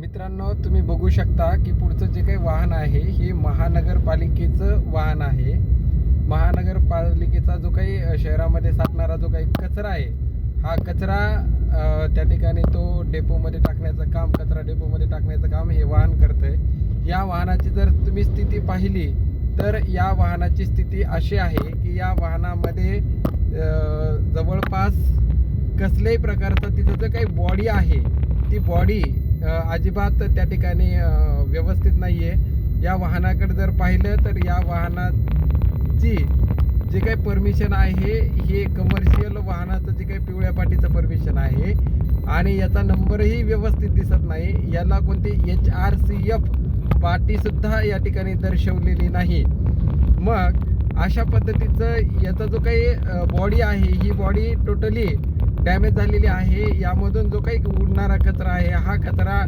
मित्रांनो तुम्ही बघू शकता की पुढचं जे काही वाहन आहे हे महानगरपालिकेचं वाहन आहे. महानगरपालिकेचा जो काही शहरामध्ये साठणारा जो काही कचरा आहे हा कचरा त्या ठिकाणी तो डेपोमध्ये टाकण्याचं काम कचरा डेपोमध्ये टाकण्याचं काम हे वाहन करतं आहे या वाहनाची जर तुम्ही स्थिती पाहिली तर या वाहनाची स्थिती अशी आहे की या वाहनामध्ये जवळपास कसल्याही प्रकारचं तिचं जे काही बॉडी आहे ती बॉडी अजिबात त्या ठिकाणी व्यवस्थित नाही आहे या वाहनाकडे जर पाहिलं तर या वाहनाची जे काही परमिशन आहे हे कमर्शियल वाहनाचं जे काही पिवळ्या पाटीचं परमिशन आहे आणि याचा नंबरही व्यवस्थित दिसत नाही याला कोणती एच आर सी एफ पाटीसुद्धा या ठिकाणी दर्शवलेली नाही. मग अशा पद्धतीचं याचा जो काही बॉडी आहे ही बॉडी टोटली डॅमेज झालेली आहे. यामधून जो काही उडणारा कचरा आहे हा कचरा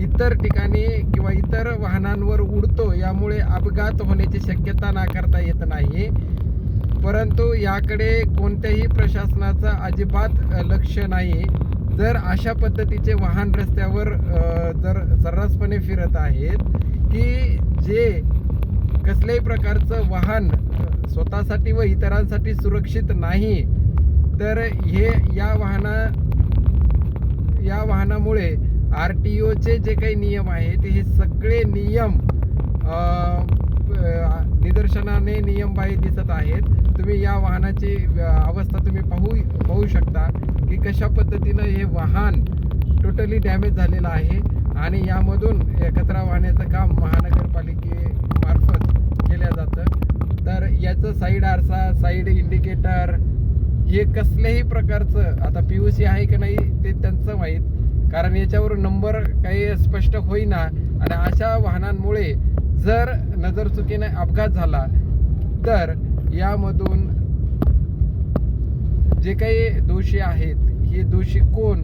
इतर ठिकाणी किंवा इतर वाहनांवर उडतो यामुळे अपघात होण्याची शक्यता नाकारता येत नाही. परंतु याकडे कोणत्याही प्रशासनाचं अजिबात लक्ष नाही. जर अशा पद्धतीचे वाहन रस्त्यावर जर सर्रासपणे फिरत आहेत की जे कसल्याही प्रकारचं वाहन स्वतःसाठी व इतरांसाठी सुरक्षित नाही तर हे या वाहना या वाहनामुळे आर टी ओचे जे काही नियम आहेत हे सगळे नियम निदर्शनाने नियम बाहेर दिसत आहेत. तुम्ही या वाहनाची अवस्था तुम्ही पाहू पाहू शकता की कशा पद्धतीनं हे वाहन टोटली डॅमेज झालेलं आहे आणि यामधून कचरा वाहण्याचं काम महानगरपालिकेमार्फत केलं जातं. तर याचं साईड आरसा साईड इंडिकेटर हे कसल्याही प्रकारचं आता पी यू सी आहे की नाही ते त्यांचं माहीत. कारण याच्यावर नंबर काही स्पष्ट होईना. आणि अशा वाहनांमुळे जर नजर चुकीने अपघात झाला तर यामधून जे काही दोषी आहेत हे दोषी कोण?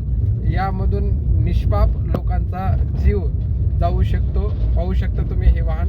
यामधून निष्पाप लोकांचा जीव जाऊ शकतो. पाहू शकता तुम्ही हे वाहन.